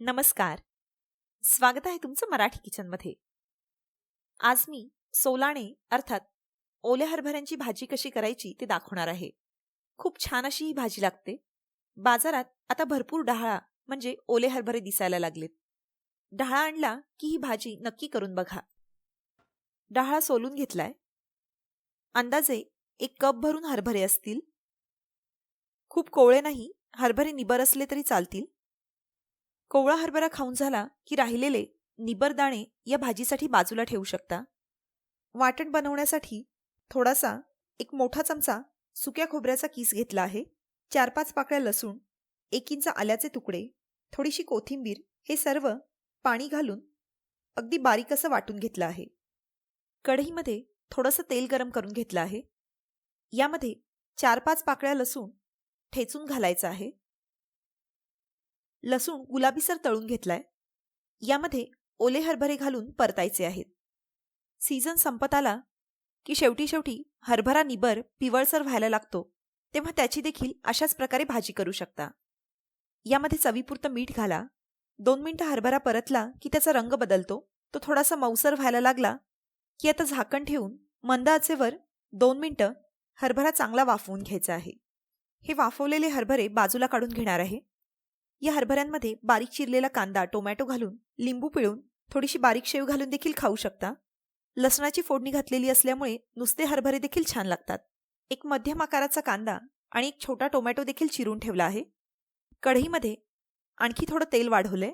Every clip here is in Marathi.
नमस्कार. स्वागत आहे तुमचं मराठी किचनमध्ये. आज मी सोलाणे अर्थात ओल्या हरभऱ्यांची भाजी कशी करायची ते दाखवणार आहे. खूप छान अशी ही भाजी लागते. बाजारात आता भरपूर डहाळा म्हणजे ओले हरभरे दिसायला लागलेत. डहाळा आणला की ही भाजी नक्की करून बघा. डहाळा सोलून घेतलाय. अंदाजे एक कप भरून हरभरे असतील. खूप कोवळे नाही हरभरे निबर असले तरी चालतील. कोवळा हरभरा खाऊन झाला की राहिलेले निबर दाणे या भाजीसाठी बाजूला ठेवू शकता. वाटण बनवण्यासाठी थोडासा एक मोठा चमचा सुक्या खोबऱ्याचा किस घेतला आहे. चार पाच पाकळ्या लसूण एक इंच आल्याचे तुकडे थोडीशी कोथिंबीर हे सर्व पाणी घालून अगदी बारीक असं वाटून घेतलं आहे. कढईमध्ये थोडंसं तेल गरम करून घेतलं आहे. यामध्ये चार पाच पाकळ्या लसूण ठेचून घालायचं आहे. लसूण गुलाबीसर तळून घेतलाय. यामध्ये ओले हरभरे घालून परतायचे आहेत. सीझन संपत आला की शेवटी शेवटी हरभरा निबर पिवळसर व्हायला लागतो तेव्हा त्याची देखील अशाच प्रकारे भाजी करू शकता. यामध्ये चवीपुरतं मीठ घाला. दोन मिनिटं हरभरा परतला की त्याचा रंग बदलतो तो थोडासा मऊसर व्हायला लागला की आता झाकण ठेवून मंद आचेवर दोन मिनिटं हरभरा चांगला वाफवून घ्यायचा आहे. हे वाफवलेले हरभरे बाजूला काढून घेणार आहे. या हरभऱ्यांमध्ये बारीक चिरलेला कांदा टोमॅटो घालून लिंबू पिळून थोडीशी बारीक शेव घालून देखील खाऊ शकता. लसणाची फोडणी घातलेली असल्यामुळे नुसते हरभरे देखील छान लागतात. एक मध्यम आकाराचा कांदा आणि एक छोटा टोमॅटो देखील चिरून ठेवला आहे. कढईमध्ये आणखी थोडं तेल वाढवलंय.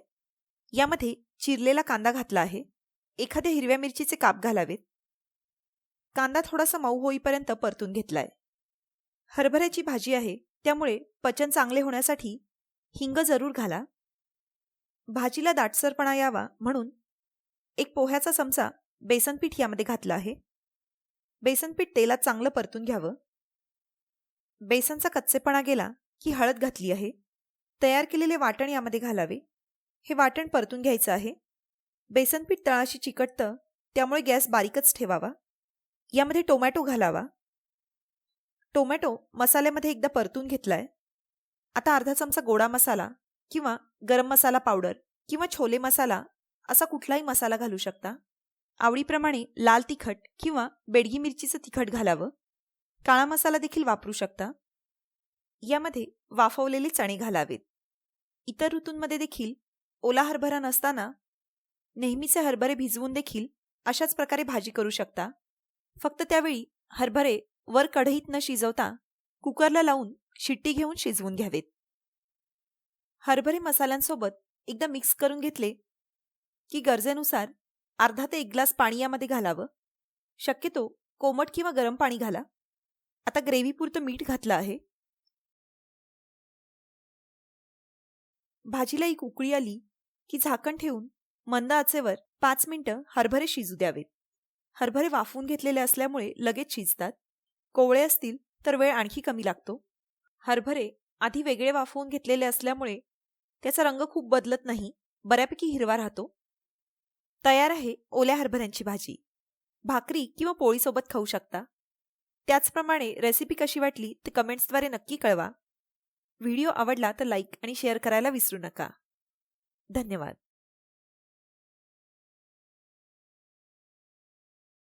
यामध्ये चिरलेला कांदा घातला आहे. एखाद्या हिरव्या मिरचीचे काप घालावेत. कांदा थोडासा मऊ होईपर्यंत परतून घेतलाय. हरभऱ्याची भाजी आहे त्यामुळे पचन चांगले होण्यासाठी हिंग जरूर घाला. भाजीला दाटसरपणा यावा म्हणून एक पोह्याचा चमचा बेसनपीठ यामध्ये घातला आहे. बेसनपीठ तेलात चांगलं परतून घ्यावं. बेसनचा कच्चेपणा गेला की हळद घातली आहे. तयार केलेले वाटण यामध्ये घालावे. हे वाटण परतून घ्यायचं आहे. बेसनपीठ तळाशी चिकटतं त्यामुळे गॅस बारीकच ठेवावा. यामध्ये टोमॅटो घालावा. टोमॅटो मसाल्यामध्ये एकदा परतून घेतलाय. आता अर्धा चमचा गोडा मसाला किंवा गरम मसाला पावडर किंवा छोले मसाला असा कुठलाही मसाला घालू शकता. आवडीप्रमाणे लाल तिखट किंवा बेडगी मिरचीचं तिखट घालावं. काळा मसाला देखील वापरू शकता. यामध्ये वाफवलेले चणे घालावेत. इतर ऋतूंमध्ये देखील ओला हरभरा नसताना नेहमीचे हरभरे भिजवून देखील अशाच प्रकारे भाजी करू शकता. फक्त त्यावेळी हरभरे वर कढईत न शिजवता कुकरला लावून शिट्टी घेऊन शिजवून घ्यावेत. हरभरे मसाल्यांसोबत एकदा मिक्स करून घेतले की गरजेनुसार अर्धा ते एक ग्लास पाणी यामध्ये घालावं. शक्यतो कोमट किंवा गरम पाणी घाला. आता ग्रेव्हीपुरतं मीठ घातलं आहे. भाजीला एक उकळी आली की झाकण ठेवून मंद आचेवर पाच मिनिटं हरभरे शिजू द्यावेत. हरभरे वाफवून घेतलेले असल्यामुळे लगेच शिजतात. कोवळे असतील तर वेळ आणखी कमी लागतो. हरभरे आधी वेगळे वाफवून घेतलेले असल्यामुळे त्याचा रंग खूप बदलत नाही. बऱ्यापैकी हिरवा राहतो. तयार आहे ओल्या हरभऱ्यांची भाजी. भाकरी किंवा पोळीसोबत खाऊ शकता. त्याचप्रमाणे रेसिपी कशी वाटली ते कमेंट्सद्वारे नक्की कळवा. व्हिडिओ आवडला तर लाईक आणि शेअर करायला विसरू नका. धन्यवाद.